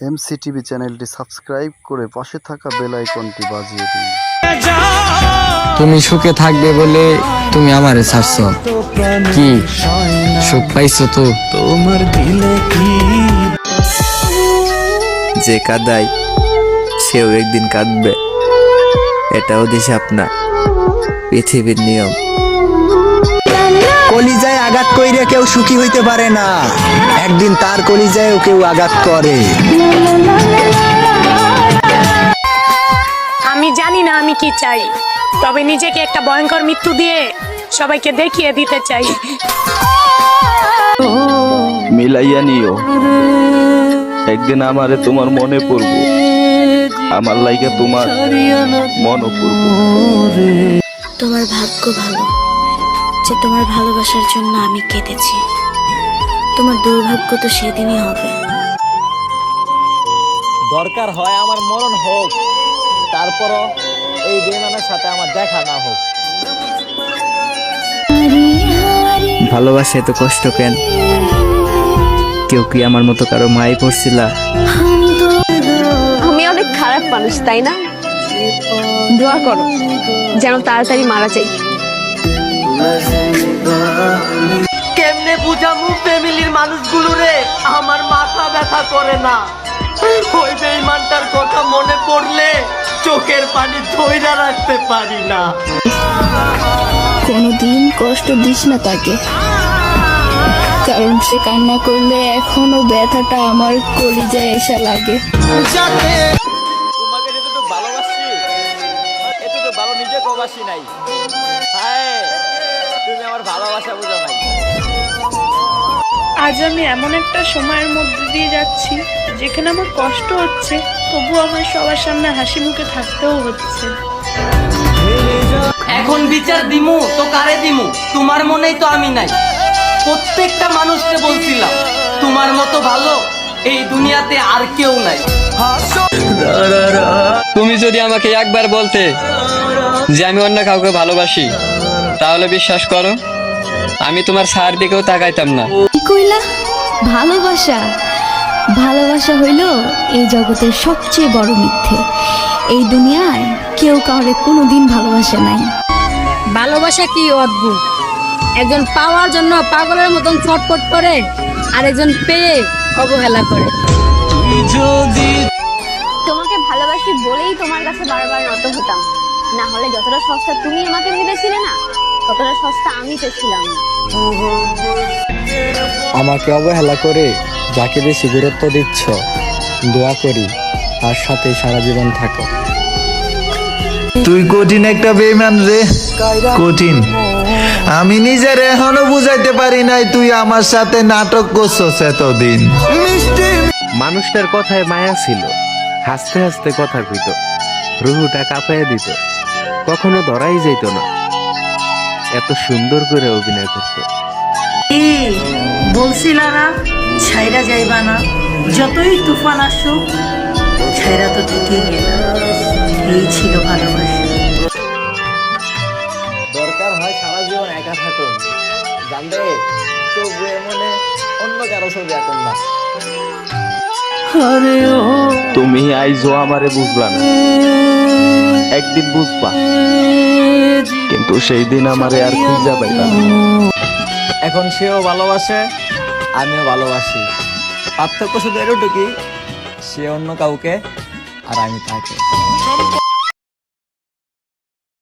MCTV চ্যানেলটি subscribe করে পাশে থাকা বেল আইকনটি বাজিয়ে দিন। তুমি সুখে থাকবে বলে তুমি আমারে ছাড়ছ। কি? সুখ পাইছো তো? তোমার দিলে কি? যে কাদায় সেও একদিন কাঁদবে। এটাও দিশাপ না। পৃথিবীর নিয়ম। কলিজায় আঘাত কইরে কেউ সুখী হইতে পারে না। একদিন তার কলিজায়ও কেউ আঘাত করে। আমি জানি না আমি কি চাই তবে নিজেকে একটা ভয়ঙ্কর মৃত্যু দিয়ে সবাইকে দেখিয়ে দিতে চাই। মিলাইয়া নিও। একদিন আমারে তোমার মনে পড়ব। আমার লাইগা তোমার মনও পড়ব। তোমার ভাগ্য ভালো। যে তোমার ভালোবাসার জন্য আমি কেঁদেছি। তোমার দুর্ভাগ্য তো সেদিনই হবে। দরকার হয় আমার মরণ হোক তারপরও এই বেমানের সাথে আমার দেখা না হোক। ভালোবাসে এত কষ্ট কেন? কেউ কি আমার মতো কারও মাই পড়ছিলা? আমি অনেক খারাপ মানুষ তাই না? দোয়া করো যেন তাড়াতাড়ি মারা যাই কেমনে বুঝামু ফ্যামিলির মানুষগুলো রে? আমার মাথা ব্যথা করে না। ওই বেইমানটার কথা মনে পড়লে চোখের পানি ধইরা রাখতে পারি না। কোনোদিন কষ্ট দিস না তাকে। কারণ সে কান্না করলে এখনও ব্যথাটা আমার কলিজায় এসে লাগে। তোমাকে ভালোবাসি। ভালো নিজে কবাসি নাই। আমার ভালোবাসা বুঝো নাই। আজ আমি এমন একটা সময়ের মধ্যে দিয়ে যাচ্ছি যেখানে আমার কষ্ট হচ্ছে তবু আমার সবার সামনে হাসি মুখে থাকতেও হচ্ছে। এখন বিচার দিমু তো কারে দিমু? তোমার মনেই তো আমি নাই। প্রত্যেকটা মানুষকে বলছিলাম তোমার মতো ভালো এই দুনিয়াতে আর কেউ নাই। তুমি যদি আমাকে একবার বলতে যে আমি অন্য কাউকে ভালোবাসি তাহলে বিশ্বাস করো আমি তোমার সার দিকেও তাকাইতাম না। কি কইলা? ভালোবাসা। ভালোবাসা হইল এই জগতের সবচেয়ে বড় মিথ্যে। এই দুনিয়ায় কেউ কাউরে কোনোদিন ভালোবাসে নাই। ভালোবাসা কি অদ্ভুত? একজন পাওয়ার জন্য পাগলের মতন ছটফট করে আর একজন পেয়ে অবহেলা করে। তোমাকে ভালোবাসি বলেই তোমার কাছে বারবার নত হতাম। না হলে যতটা সস্তা তুমি আমাকে ভেবেছিলে না? ততটা সস্তা আমি তো ছিলাম না আমাকে অবহেলা করে যাকে বেশি গুরুত্ব দিচ্ছ দোয়া করি তার সাথে সারা জীবন থাকো। তুই কঠিন একটা বেইমান রে। কঠিন। আমি নিজের এখনও বুঝাইতে পারি নাই তুই আমার সাথে নাটক করছস এতদিন। মানুষটার কথায় মায়া ছিল। হাসতে হাসতে কথা কইত। রুহুটা কাঁপাইয়া দিত। কখনো ধরাই যেত না। এত সুন্দর করে অভিনয় করতো। বলছিলা না ছাইরা যাইবা না। যতই তুফান আসুক ছাইরা তো থেকেই গেল। এই ছিল ভালোবাসা। দরকার হয় সারা জীবন একা থাকুন। জানবে তবু মনে অন্য কারও ছবি এখন না। তুমি আইজো আমারে বুঝলা না। একদিন বুঝবা। কিন্তু সেই দিন আমারে আর খুঁজা না। এখন সেও ভালোবাসে, আমিও ভালোবাসি। পার্থক্য শুধু এটুকুই সে অন্য কাউকে আর আমি তাকে।